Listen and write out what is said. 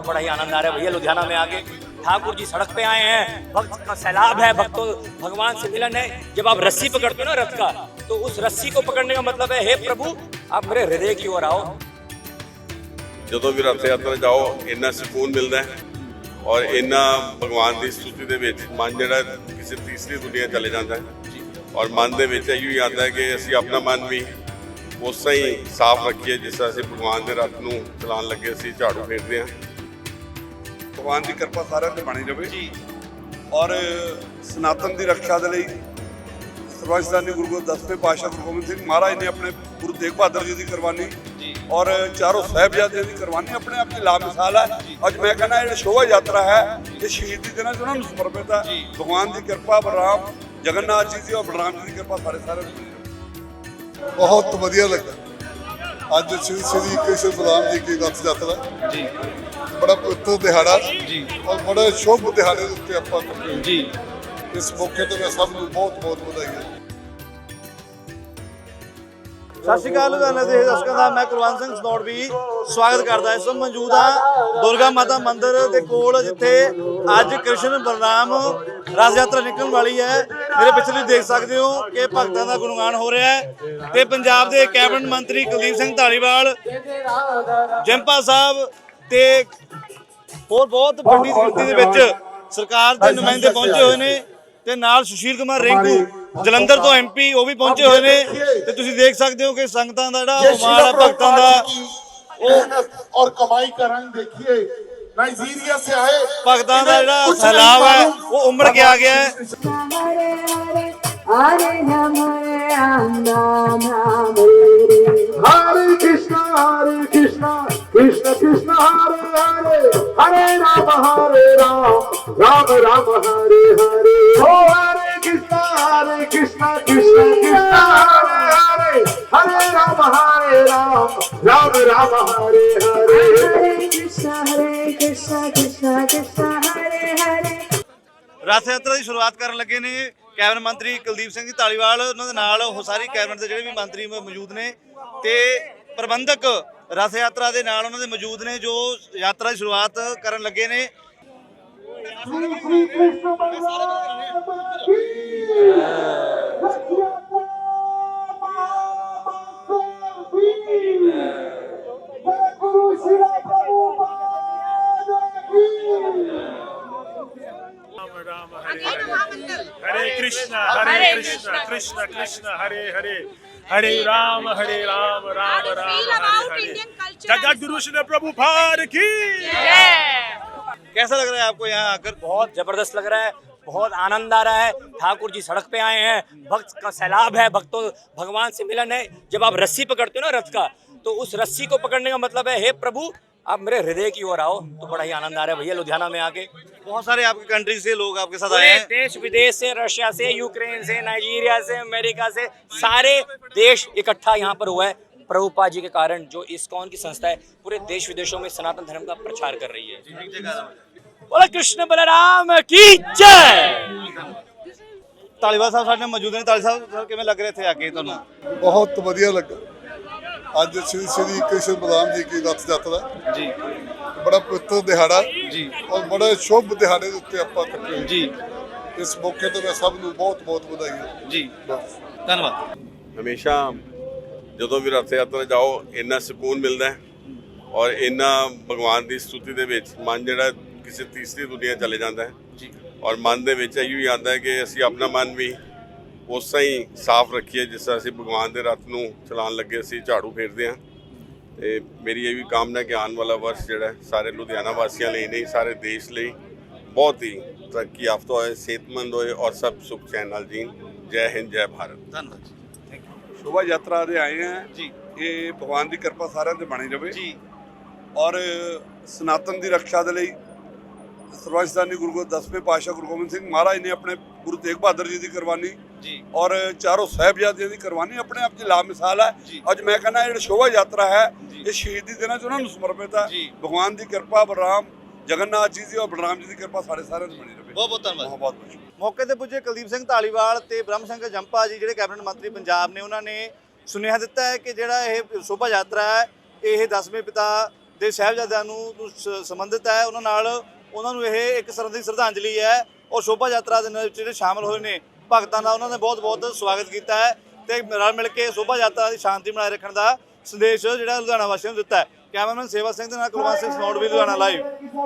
तो बड़ा ही आनंद आ रहा है भैया लुधियाना में आके ठाकुर जी सड़क पे आए हैं भक्त का सैलाब है भक्तों भगवान से मिलन है जब आप रस्सी पकड़ते हो ना रथ का तो उस रस्सी को पकड़ने का मतलब है हे प्रभु आप मेरे हृदय की ओर आओ ਜਦੋਂ ਵੀ ਰਥ ਯਾਤਰਾ ਜਾਓ ਇੰਨਾ ਸਕੂਨ ਮਿਲਦਾ ਹੈ ਔਰ ਇੰਨਾ ਭਗਵਾਨ ਦੀ ਸਤੁਤੀ ਦੇ ਵਿੱਚ ਮਨ ਜਿਹੜਾ ਕਿਸੇ ਤੀਸਰੀ ਦੁਨੀਆ ਚਲੇ ਜਾਂਦਾ ਹੈ ਔਰ ਮਨ ਦੇ ਵਿੱਚ ਇਹੀ ਆਉਂਦਾ ਹੈ ਕਿ ਅਸੀਂ ਆਪਣਾ ਮਨ ਵੀ ਉਸਾਂ ਹੀ ਸਾਫ਼ ਰੱਖੀਏ ਜਿਸ ਤਰ੍ਹਾਂ ਅਸੀਂ ਭਗਵਾਨ ਦੇ ਰਥ ਨੂੰ ਚਲਾਉਣ ਲੱਗੇ ਅਸੀਂ ਝਾੜੂ ਫੇਰਦੇ ਹਾਂ ਭਗਵਾਨ ਦੀ ਕਿਰਪਾ ਸਾਰਿਆਂ ਤੇ ਬਣੀ ਰਵੇ। ਜੀ। ਔਰ ਸਨਾਤਨ ਦੀ ਰੱਖਿਆ ਦੇ ਲਈ ਸਰਵਸਦਾਨੀ ਗੁਰੂ ਗੋਬਿੰਦ ਦਸਵੇਂ ਪਾਤਸ਼ਾਹ ਗੁਰੂ ਗੋਬਿੰਦ ਸਿੰਘ ਮਹਾਰਾਜ ਨੇ ਆਪਣੇ ਗੁਰੂ ਤੇਗ ਬਹਾਦਰ ਜੀ ਦੀ ਕੁਰਬਾਨੀ ਔਰ ਚਾਰੋਂ ਸਾਹਿਬਜ਼ਾਦਿਆਂ ਦੀ ਕੁਰਬਾਨੀ ਆਪਣੇ ਆਪ 'ਚ ਲਾ ਮਿਸਾਲ ਹੈ ਅੱਜ ਮੈਂ ਕਹਿੰਦਾ ਇਹ ਸ਼ੋਭਾ ਯਾਤਰਾ ਹੈ ਇਹ ਸ਼ਹੀਦੀ ਦਿਨਾਂ 'ਚ ਉਹਨਾਂ ਨੂੰ ਸਮਰਪਿਤ ਹੈ। ਭਗਵਾਨ ਦੀ ਕਿਰਪਾ ਬਲਰਾਮ ਜਗਨਨਾਥ ਜੀ ਦੀ ਔਰ ਬਲਰਾਮ ਜੀ ਦੀ ਕਿਰਪਾ ਬਣੀ ਰਹੇ ਬਹੁਤ ਵਧੀਆ ਲੱਗਾ ਅੱਜ ਸ੍ਰੀ ਸ੍ਰੀ ਕ੍ਰਿਸ਼ਨ ਬਲਰਾਮ ਜੀ ਕੀ ਰਥ ਯਾਤਰਾ। ਜੀ। ਬੜਾ ਪਵਿੱਤਰ ਦਿਹਾੜਾ। ਜੀ। ਔਰ ਬੜਾ ਸ਼ੁਭ ਦਿਹਾੜੇ ਦੇ ਉੱਤੇ ਆਪਾਂ। ਜੀ। ਇਸ ਮੌਕੇ ਤੇ ਮੈਂ ਸਭ ਨੂੰ ਬਹੁਤ ਬਹੁਤ ਵਧਾਈਆਂ। ਸਤਿ ਸ਼੍ਰੀ ਅਕਾਲ ਲੁਧਿਆਣਾ ਦੇ ਦਰਸ਼ਕਾਂ ਦਾ, ਮੈਂ ਕੁਲਵੰਤ ਸਿੰਘ ਸਨੌੜ ਵੀ ਸਵਾਗਤ ਕਰਦਾ ਇਸ ਵਕਤ ਮੌਜੂਦ ਹਾਂ ਦੁਰਗਾ ਮਾਤਾ ਮੰਦਿਰ ਦੇ ਕੋਲ, ਜਿੱਥੇ ਅੱਜ ਕ੍ਰਿਸ਼ਨ ਬਲਰਾਮ ਰਥ ਯਾਤਰਾ ਨਿਕਲਣ ਵਾਲੀ ਹੈ। ਮੇਰੇ ਪਿੱਛੇ ਤੁਸੀਂ ਦੇਖ ਸਕਦੇ ਹੋ ਕਿ ਭਗਤਾਂ ਦਾ ਗੁਣਗਾਨ ਹੋ ਰਿਹਾ ਹੈ ਤੇ ਪੰਜਾਬ ਦੇ ਕੈਬਨਿਟ ਮੰਤਰੀ ਕੁਲਦੀਪ ਸਿੰਘ ਧਾਲੀਵਾਲ, ਜੰਪਾ ਸਾਹਿਬ ਤੇ ਹੋਰ ਬਹੁਤ ਵੱਡੀ ਗਿਣਤੀ ਦੇ ਵਿੱਚ ਸਰਕਾਰ ਦੇ ਨੁਮਾਇੰਦੇ ਪਹੁੰਚੇ ਹੋਏ ਨੇ ਤੇ ਨਾਲ ਸੁਸ਼ੀਲ ਕੁਮਾਰ ਰਿੰਕੂ ਜਲੰਧਰ ਤੋਂ ਐਮਪੀ ਉਹ ਵੀ ਪਹੁੰਚੇ ਹੋਏ ਨੇ ਤੇ ਤੁਸੀਂ ਦੇਖ ਸਕਦੇ ਹੋ ਕਿ ਸੰਗਤਾਂ ਦਾ ਜਿਹੜਾ ਮਾਣ ਭਗਤਾਂ ਦਾ ਉਹ ਔਰ ਕਮਾਈ ਕਰਨ ਦੇਖੀਏ। ਨਾਈਜੀਰੀਆ ਸੇ ਆਏ। ਭਗਤਾਂ ਦਾ ਜਿਹੜਾ ਸਲਾਬ ਹੈ ਉਹ ਉਮਰ ਕੇ ਆ ਗਿਆ ਹਰੇ ਕ੍ਰਿਸ਼ਨ ਹਰੇ ਕ੍ਰਿਸ਼ਨ ਕ੍ਰਿਸ਼ਨ ਕ੍ਰਿਸ਼ਨ ਹਰੇ ਹਰੇ। ਰਾਮ ਹਰੇ ਰਾਮ ਰਾਮ ਰਾਮ ਹਰੇ ਹਰੇ। ਓ ਹਰੇ। राम राम हरे हरे ओ हरे कृष्णा हरे कृष्णा कृष्ण कृष्ण हरे हरे हरे राम हरे Ram Ram Ram Hare Hare Hare Krishna Hare Krishna Krishna Krishna Hare Hare ਰਥ ਯਾਤਰਾ ਦੀ ਸ਼ੁਰੂਆਤ ਕਰਨ ਲੱਗੇ ਨੇ ਕੈਬਨਿਟ ਮੰਤਰੀ ਕੁਲਦੀਪ ਸਿੰਘ ਜੀ ਧਾਲੀਵਾਲ ਉਹਨਾਂ ਦੇ ਨਾਲ ਉਹ ਸਾਰੀ ਕੈਬਨਿਟ ਦੇ ਜਿਹੜੇ ਵੀ ਮੰਤਰੀ ਮ- ਮੌਜੂਦ ਨੇ ਤੇ ਪ੍ਰਬੰਧਕ ਰਥ ਯਾਤਰਾ ਦੇ ਨਾਲ ਉਹਨਾਂ ਦੇ ਮੌਜੂਦ ਨੇ ਜੋ ਯਾਤਰਾ ਦੀ ਸ਼ੁਰੂਆਤ ਕਰਨ ਲੱਗੇ ਨੇ हरे कृष्णा हरे कृष्णा कृष्ण। कृष्ण हरे हरे। हरे राम हरे राम राम राम हरे जगत गुरु श्री प्रभुपाद की। कैसा लग रहा है आपको यहाँ आकर? बहुत ज़बरदस्त लग रहा है। बहुत आनंद आ रहा है। ठाकुर जी सड़क पे आए हैं। भक्त का सैलाब है भक्तों भगवान से मिलन है। जब आप रस्सी पकड़ते हो ना रथ का तो उस रस्सी को पकड़ने का मतलब है हे प्रभु आप मेरे हृदय की ओर आओ। तो बड़ा ही आनंद आ रहा है भैया लुधियाना में आके। बहुत सारे आपके कंट्री से लोग आपके साथ आए हैं। देश विदेश से रशिया से यूक्रेन से नाइजीरिया से अमेरिका से सारे देश इकट्ठा यहाँ पर हुआ है। प्रभुपा जी के कारण जो इस्कॉन की संस्था है पूरे देश विदेशों में सनातन धर्म का प्रचार कर रही है। ਬੋਲੇ ਕ੍ਰਿਸ਼ਨ ਬਲਰਾਮ ਕੀ ਜੈ। ਤਾਲੀਵਾਲ ਸਾਹਿਬ ਸਾਡੇ ਮੌਜੂਦ ਨੇ। ਤਾਲੀ ਸਾਹਿਬ ਕਿਵੇਂ ਲੱਗ ਰਿਹਾ ਇੱਥੇ ਆ ਕੇ ਤੁਹਾਨੂੰ? ਬਹੁਤ ਵਧੀਆ ਲੱਗਾ। ਅੱਜ ਸ੍ਰੀ ਸ੍ਰੀ ਕ੍ਰਿਸ਼ਨ ਬਲਰਾਮ ਜੀ ਦੀ ਰਥ ਯਾਤਰਾ। ਜੀ। ਬੜਾ ਪਵਿੱਤਰ ਦਿਹਾੜਾ। ਜੀ। ਔਰ ਬੜਾ ਸ਼ੁਭ ਦਿਹਾੜੇ ਦੇ ਉੱਤੇ ਆਪਾਂ ਇਕੱਠੇ ਜੀ। ਇਸ ਮੌਕੇ ਤੇ ਮੈਂ ਸਭ ਨੂੰ ਬਹੁਤ ਬਹੁਤ ਵਧਾਈਆਂ। ਜੀ। ਧੰਨਵਾਦ। ਹਮੇਸ਼ਾ ਜਦੋਂ ਵੀ ਰਥ ਯਾਤਰਾ ਜਾਓ ਇੰਨਾ ਸਕੂਨ ਮਿਲਦਾ ਔਰ ਇੰਨਾ ਭਗਵਾਨ ਦੀ ਸਤੁਤੀ ਦੇ ਵਿੱਚ ਮਨ ਜਿਹੜਾ ਕਿਸੇ ਤੀਸਰੀ ਦੁਨੀਆ ਚਲੇ ਜਾਂਦਾ ਹੈ। ਜੀ। ਔਰ ਮਨ ਦੇ ਵਿੱਚ ਇਹੀ ਆਉਂਦਾ ਹੈ ਕਿ ਅਸੀਂ ਆਪਣਾ ਮਨ ਵੀ ਉਸਾਂ ਹੀ ਸਾਫ਼ ਰੱਖੀਏ ਜਿਸ ਤਰ੍ਹਾਂ ਅਸੀਂ ਭਗਵਾਨ ਦੇ ਰਥ ਨੂੰ ਚਲਾਉਣ ਲੱਗੇ ਅਸੀਂ ਝਾੜੂ ਫੇਰਦੇ ਹਾਂ। ਤੇ ਮੇਰੀ ਇਹ ਵੀ ਕਾਮਨਾ ਕਿ ਆਉਣ ਵਾਲਾ ਵਰਸ਼ ਜਿਹੜਾ ਹੈ, ਸਾਰੇ ਲੁਧਿਆਣਾ ਵਾਸੀਆਂ ਲਈ ਨਹੀਂ ਸਾਰੇ ਦੇਸ਼ ਲਈ ਬਹੁਤ ਹੀ ਤਰੱਕੀ ਯਾਫਤਾ ਹੋਏ ਸਿਹਤਮੰਦ ਹੋਏ ਔਰ ਸਭ ਸੁਖ ਚੈਨ ਨਾਲ ਜੀਣ। ਜੈ ਹਿੰਦ ਜੈ ਭਾਰਤ। ਧੰਨਵਾਦ ਜੀ। ਸ਼ੋਭਾ ਯਾਤਰਾ ਦੇ ਆਏ ਆ ਜੀ। ਇਹ ਭਗਵਾਨ ਦੀ ਕਿਰਪਾ ਸਾਰਿਆਂ ਤੇ ਬਣੀ ਰਵੇ। ਜੀ। ਔਰ ਸਨਾਤਨ ਦੀ ਰੱਖਿਆ ਦੇ ਲਈ ਸਰਵਸਦਾਨੀ ਗੁਰੂ ਗੋਬਿੰਦ ਦਸਵੇਂ ਪਾਤਸ਼ਾਹ ਗੁਰੂ ਗੋਬਿੰਦ ਸਿੰਘ ਮਹਾਰਾਜ ਨੇ ਆਪਣੇ ਗੁਰੂ ਤੇਗ ਬਹਾਦਰ ਜੀ ਦੀ ਕੁਰਬਾਨੀ ਜੀ। ਔਰ ਚਾਰੋਂ ਸਾਹਿਬਜ਼ਾਦਿਆਂ ਦੀ ਕੁਰਬਾਨੀ ਆਪਣੇ ਆਪ 'ਚ ਲਾ ਮਿਸਾਲ ਹੈ। ਅੱਜ ਮੈਂ ਕਹਿੰਦਾ ਇਹ ਸ਼ੋਭਾ ਯਾਤਰਾ ਹੈ। ਇਹ ਸ਼ਹੀਦੀ ਦਿਨਾਂ 'ਚ ਉਹਨਾਂ ਨੂੰ ਸਮਰਪਿਤ ਹੈ। ਭਗਵਾਨ ਦੀ ਕਿਰਪਾ ਬਲਰਾਮ ਜਗਨਨਾਥ ਜੀ ਦੀ ਔਰ ਬਲਰਾਮ ਜੀ ਦੀ ਕਿਰਪਾ ਸਾਡੇ ਸਾਰਿਆਂ ਤੇ ਬਣੀ ਰਹੇ। ਬਹੁਤ ਬਹੁਤ ਧੰਨਵਾਦ। ਬਹੁਤ ਬਹੁਤ ਮੌਕੇ ਤੇ ਪੁੱਜੇ ਕੁਲਦੀਪ ਸਿੰਘ ਧਾਲੀਵਾਲ ਤੇ ਬ੍ਰਹਮ ਸ਼ੰਕਰ ਜੰਪਾ ਜੀ ਜਿਹੜੇ ਕੈਬਨਿਟ ਮੰਤਰੀ ਪੰਜਾਬ ਨੇ ਉਹਨਾਂ ਨੇ ਸੁਨੇਹਾ ਦਿੱਤਾ ਹੈ ਕਿ ਜਿਹੜਾ ਇਹ ਸ਼ੋਭਾ ਯਾਤਰਾ ਹੈ ਇਹ ਦਸਵੇਂ ਪਿਤਾ ਦੇ ਸਾਹਿਬਜ਼ਾਦਿਆਂ ਨੂੰ ਸੰਬੰਧਿਤ ਹੈ। ਉਹਨਾਂ ਨਾਲ ਉਹਨਾਂ ਨੂੰ ਇਹ ਇੱਕ ਤਰ੍ਹਾਂ ਦੀ ਸ਼ਰਧਾਂਜਲੀ ਹੈ। ਔਰ ਸ਼ੋਭਾ ਯਾਤਰਾ ਦੇ ਵਿੱਚ ਜਿਹੜੇ ਸ਼ਾਮਲ ਹੋਏ ਨੇ ਭਗਤਾਂ ਦਾ, ਉਹਨਾਂ ਨੇ ਬਹੁਤ ਬਹੁਤ ਸਵਾਗਤ ਕੀਤਾ ਹੈ ਤੇ ਰਲ ਮਿਲ ਕੇ ਸ਼ੋਭਾ ਯਾਤਰਾ ਦੀ ਸ਼ਾਂਤੀ ਬਣਾਏ ਰੱਖਣ ਦਾ ਸੰਦੇਸ਼ ਜਿਹੜਾ ਲੁਧਿਆਣਾ ਵਾਸੀਆਂ ਨੂੰ ਦਿੱਤਾ ਹੈ। ਕੈਮਰਾਮੈਨ ਸੇਵਾ ਸਿੰਘ ਦੇ ਨਾਲ ਕੁਲਵੰਤ ਸਿੰਘ ਸਨੌੜ ਵੀ ਲੁਧਿਆਣਾ ਲਾਈਵ